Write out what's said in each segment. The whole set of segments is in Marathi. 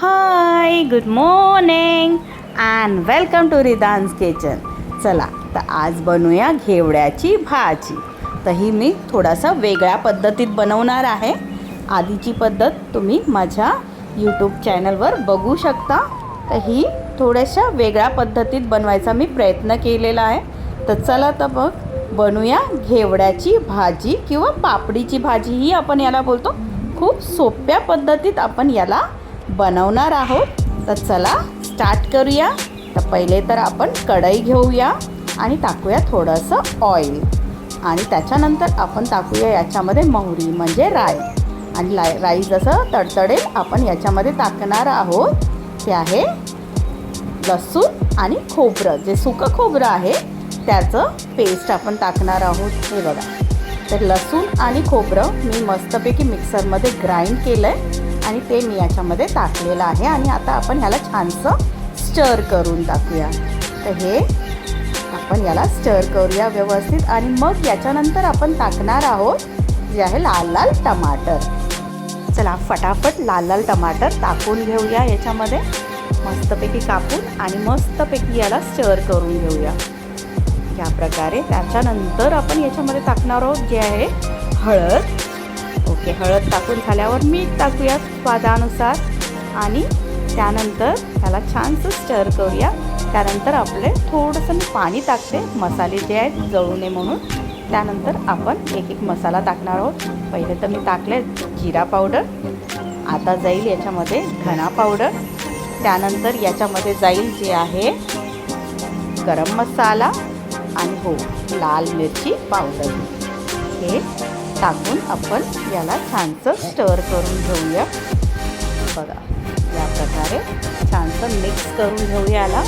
Hi good morning and welcome to Ridhan's kitchen चला तर आज बनवूया घेवड्याची भाजी. तर ही मी थोडासा वेगळ्या पद्धतीत बनवणार आहे. आधीची पद्धत तुम्ही माझ्या यूट्यूब चॅनलवर बघू शकता. तर ही थोड्याशा वेगळ्या पद्धतीत बनवायचा मी प्रयत्न केलेला आहे. तर चला तर मग बनवूया घेवड्याची भाजी किंवा पापडीची भाजी ही आपण याला बोलतो. खूप सोप्या पद्धतीत आपण याला बनवणार आहोत. तर चला स्टार्ट करूया. तर पहिले तर आपण कढई घेऊया आणि टाकूया थोडंसं ऑइल आणि त्याच्यानंतर आपण टाकूया याच्यामध्ये मोहरी म्हणजे राई. आणि लाय राई जसं तडतडेल आपण याच्यामध्ये टाकणार आहोत. ते आहे लसूण आणि खोबरं. जे सुकं खोबरं आहे त्याचं पेस्ट आपण टाकणार आहोत. हे बघा. तर लसूण आणि खोबरं मी मस्तपैकी मिक्सरमध्ये ग्राइंड केलं आहे आणि ते मी याच्यामध्ये टाकलेलं आहे. आणि आता आपण ह्याला छानसं स्टर करून टाकूया. तर हे आपण याला स्टर करूया व्यवस्थित. आणि मग याच्यानंतर आपण टाकणार आहोत जे आहे लाल लाल टमाटर. चला फटाफट लाल लाल टमाटर टाकून घेऊया याच्यामध्ये. मस्तपैकी कापून आणि मस्तपैकी याला स्टर करून घेऊया. या प्रकारे त्याच्यानंतर आपण याच्यामध्ये टाकणार आहोत जे आहे हळद. ओके हळद टाकून झाल्यावर मीठ टाकूया स्वादानुसार आणि त्यानंतर त्याला छानसं स्टर करूया. त्यानंतर आपले थोडंसं मी पाणी टाकते मसाले जे आहेत जळू नये म्हणून. त्यानंतर आपण एक एक मसाला टाकणार आहोत. पहिले तर मी टाकले जिरा पावडर. आता जाईल याच्यामध्ये धणा पावडर. त्यानंतर याच्यामध्ये जाईल जे आहे गरम मसाला आणि हो लाल मिरची पावडर. हे टाकून आपण याला छानसं स्टर करून घेऊया. बघा या प्रकारे छानसं मिक्स करून घेऊया याला.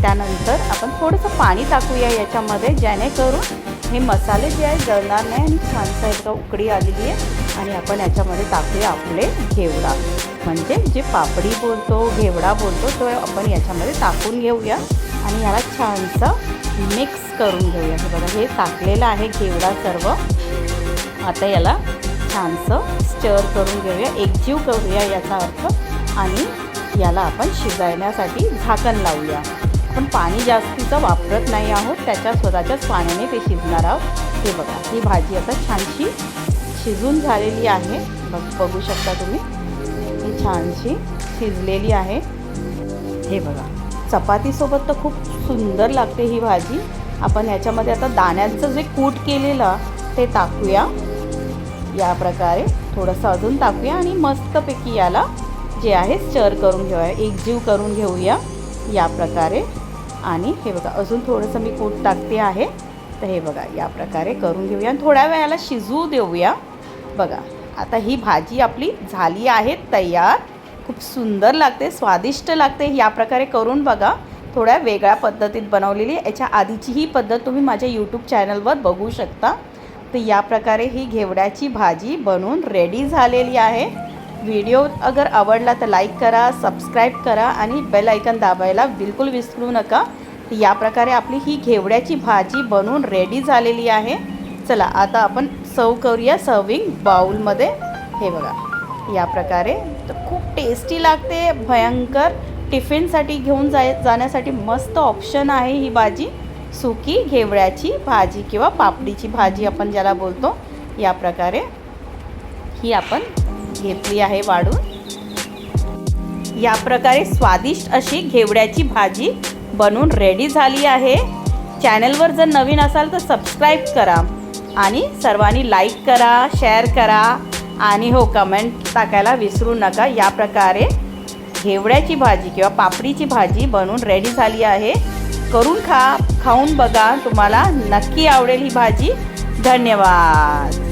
त्यानंतर आपण थोडंसं पाणी टाकूया याच्यामध्ये जेणेकरून हे मसाले जे आहे जळणार नाही आणि छानसं एकदा उकडी आलेली आहे आणि आपण याच्यामध्ये टाकूया आपले घेवडा. म्हणजे जे पापडी बोलतो घेवडा बोलतो तो आपण याच्यामध्ये टाकून घेऊया आणि याला छानसं मिक्स करून घेऊया. हे बघा हे टाकलेलं आहे घेवडा सर्व. आता याला छानसं स्टर करून घेऊया. एकजीव करूया याचा अर्थ. आणि याला आपण शिजवण्यासाठी झाकण लावूया. आपण पाणी जास्तीचं वापरत नाही आहोत. त्याच्या स्वतःच्याच पाण्याने ते शिजणार आहोत. हे बघा ही भाजी आता छानशी शिजून झालेली आहे. बघ बघू शकता तुम्ही. ही छानशी शिजलेली आहे. हे बघा चपातीसोबत तर खूप सुंदर लागते ही भाजी. आपण याच्यामध्ये आता दाण्यांचं जे कूट केलेलं ते टाकूया. या प्रकारे थोडंसं अजून टाकूया आणि मस्तपैकी याला जे आहे स्टर करून घेऊया. एकजीव करून घेऊया या प्रकारे. आणि हे बघा अजून थोडंसं मी कूट टाकते आहे. तर हे बघा या प्रकारे करून घेऊया आणि थोड्या वेळाला शिजवू देऊया. बघा आता ही भाजी आपली झाली आहे तयार. खूप सुंदर लागते स्वादिष्ट लागते. या प्रकारे करून बघा. थोड्या वेगळ्या पद्धतीत बनवलेली याच्या आधीची ही पद्धत तुम्ही माझ्या यूट्यूब चॅनलवर बघू शकता. तर या प्रकारे ही घेवड्याची भाजी बनवून रेडी झालेली आहे. व्हिडिओ अगर आवडला तर लाईक करा सबस्क्राईब करा आणि बेल ऐकन दाबायला बिलकुल विसरू नका. तर या प्रकारे आपली ही घेवड्याची भाजी बनवून रेडी झालेली आहे. चला आता आपण सर्व करूया सर्विंग बाउलमध्ये हे बघा या प्रकारे. तर खूप टेस्टी लागते भयंकर. टिफिनसाठी घेऊन जाय जाण्यासाठी मस्त ऑप्शन आहे ही भाजी. सुकी घेवड्याची भाजी किंवा पापडीची भाजी आपण ज्याला बोलतो या प्रकारे ही आपण घेतली आहे वाढून. या प्रकारे स्वादिष्ट अशी घेवड्याची भाजी बनवून रेडी झाली आहे. चॅनलवर जर नवीन असाल तर सबस्क्राईब करा आणि सर्वांनी लाईक करा शेअर करा आणि हो कमेंट टाकायला विसरू नका. या प्रकारे घेवड्याची भाजी किंवा पापडीची भाजी बनवून रेडी झाली आहे. करून खा खाऊन बघा. तुम्हाला नक्की आवडेल ही भाजी. धन्यवाद.